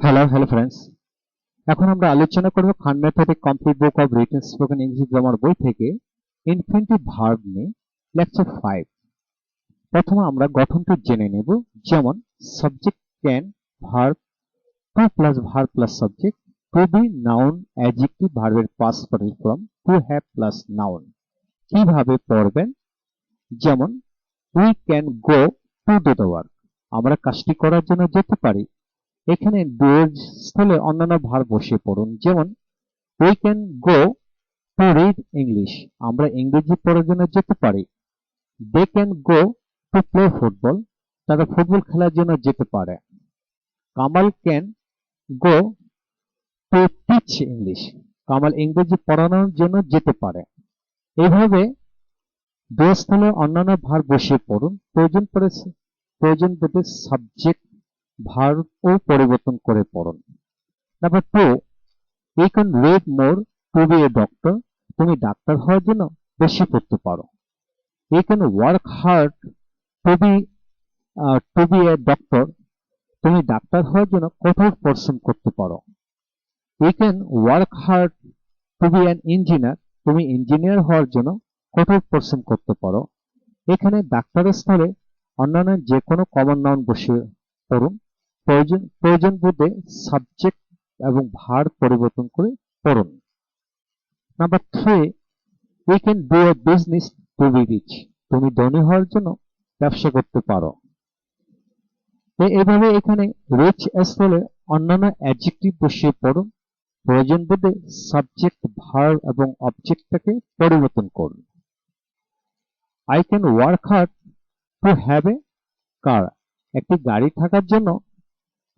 Hello hello friends এখন আমরা আলোচনা করব Khan mathematic complete book of written spoken English grammar বই থেকে ইনফিনিটিভ ভার্ব নিয়ে লেকচার ফাইভ প্রথমে আমরা গঠনটি জেনে নেব, যেমন subject can verb to plus verb plus subject to be noun adjective ভার্বের past form to have plus noun কীভাবে পড়বেন? যেমন we can go to do the work আমরা কাজটি করার জন্য যেতে পারি। এখানে ডুয়ের স্থলে অন্যান্য ভার বসে পড়ুন। যেমন we can go to read English আমরা ইংরেজি পড়ার জন্য যেতে পারি। They can go to play football তারা ফুটবল খেলার জন্য যেতে পারে। Kamal can go to teach English Kamal ইংরেজি পড়ানোর জন্য যেতে পারে। এইভাবে দুই স্থলে অন্যান্য ভার বসিয়ে পড়ুন। প্রয়োজন পড়েছে প্রয়োজন বোধে সাবজেক্ট ভার্বও পরিবর্তন করে পড়ুন। Number two you can read more to be a doctor তুমি ডাক্তার হওয়ার জন্য বেশি পড়তে পারো। You can work hard to be to be a doctor তুমি ডাক্তার হওয়ার জন্য কঠোর পরিশ্রম করতে পারো। You can work hard to be an engineer তুমি ইঞ্জিনিয়ার হওয়ার জন্য কঠোর পরিশ্রম করতে পারো। এখানে ডাক্তারের স্থলে অন্যান্য যে কোনো কমন নাউন বসিয়ে পড়ুন। প্রয়োজন প্রয়োজন বোধে সাবজেক্ট এবং ভার পরিবর্তন করে পড়ুন। Number three we can do a business to be rich তুমি ধনী হওয়ার জন্য ব্যবসা করতে পারো। এভাবে এখানে রিচ স্থলে অন্যান্য অ্যাডজেক্টিভ বসিয়ে পড়ুন। প্রয়োজন বোধে সাবজেক্ট ভার এবং অবজেক্টটাকে পরিবর্তন করুন। I can work hard to have a car একটি গাড়ি থাকার জন্য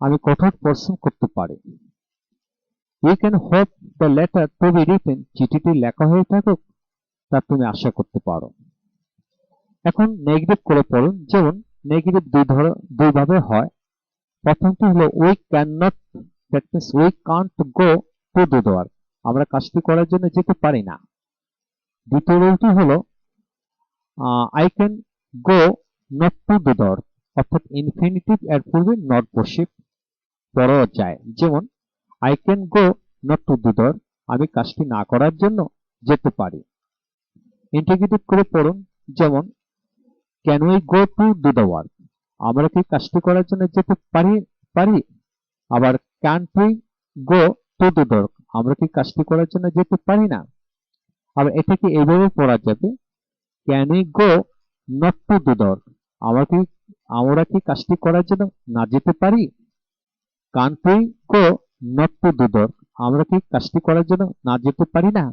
আমি কঠোর পরিশ্রম করতে পারি। You can hope the letter to be written, চিঠিটি লেখা হয়ে থাকুক, তা তুমি আশা করতে পারো। এখন নেগেটিভ করে পড়ুন। যেমন, নেগেটিভ দুই ধর, দুইভাবে হয়। প্রথমটি হলো we can not that means we can't go to do the work আমরা কাজটি করার জন্য যেতে পারি না। দ্বিতীয় রুলটি হলো I can go not to do the work অর্থাৎ ইনফিনিটিভ এর পূর্বে নট বসে পড়া যায় যেমন I can go not to do the work আমি কাজটি না করার জন্য যেতে পারি। ইন্টিগ্রেটিভ করে পড়ুন, যেমন can we go to do the work আমরা কি কাজটি করার জন্য যেতে পারি পারি? আবার can we go to do the work আমরা কি কাজটি করার জন্য যেতে পারি না? আবার এটাকে এইভাবে পড়া যাবে? Can we go not to do the work আমরা কি আমরা কি কাজটি করার জন্য না যেতে পারি? Can't we go not to do the work আমরা কি কাজটি করার জন্য না যেতে পারি না?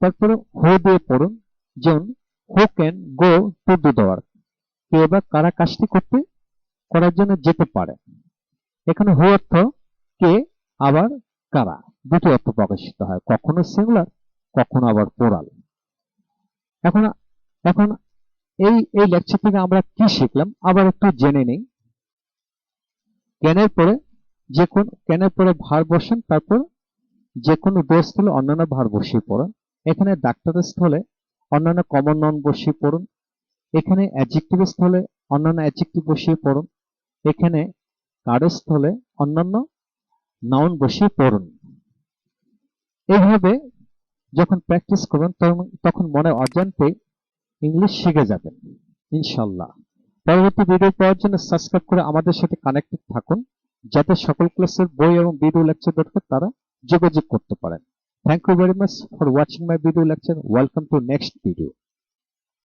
তারপরে হো দিয়ে পড়ুন যেমন হু ক্যান গো টু বা কারা কাজটি করতে, করার জন্য যেতে পারে। এখানে হু অর্থ কে, আবার কারা। দুটি অর্থ প্রকাশিত হয়, কখনো সিঙ্গুলার, কখনো আবার পোরাল এখন এখন এই এই লেকচার থেকে আমরা কি শিখলাম? আবার একটু জেনে নেই। ক্যানের পরে যে কোন ক্যানের পরে ভার বসেন, তারপর যে কোনো ডোর স্থলে অন্যান্য ভার বসিয়ে পড়ুন। এখানে ডাক্তারের স্থলে অন্যান্য কমন নাউন বসিয়ে পড়ুন। এখানে অ্যাডজেক্টিভ স্থলে অন্যান্য অ্যাডজেক্টিভ বসিয়ে পড়ুন। এখানে কার্ডের স্থলে অন্যান্য নাউন বসিয়ে পড়ুন। এইভাবে যখন প্র্যাকটিস করবেন, তখন মনে অজান্তে ইংলিশ শিখে যাবেন, ইনশাল্লাহ। পরবর্তী ভিডিও পাওয়ার জন্য সাবস্ক্রাইব করে আমাদের সাথে কানেক্টেড থাকুন, যাতে সকল ক্লাসের বই এবং ভিডিও লেকচার দরকার তারা যোগাযোগ করতে পারেন। Thank you very much for watching my video lecture welcome to next video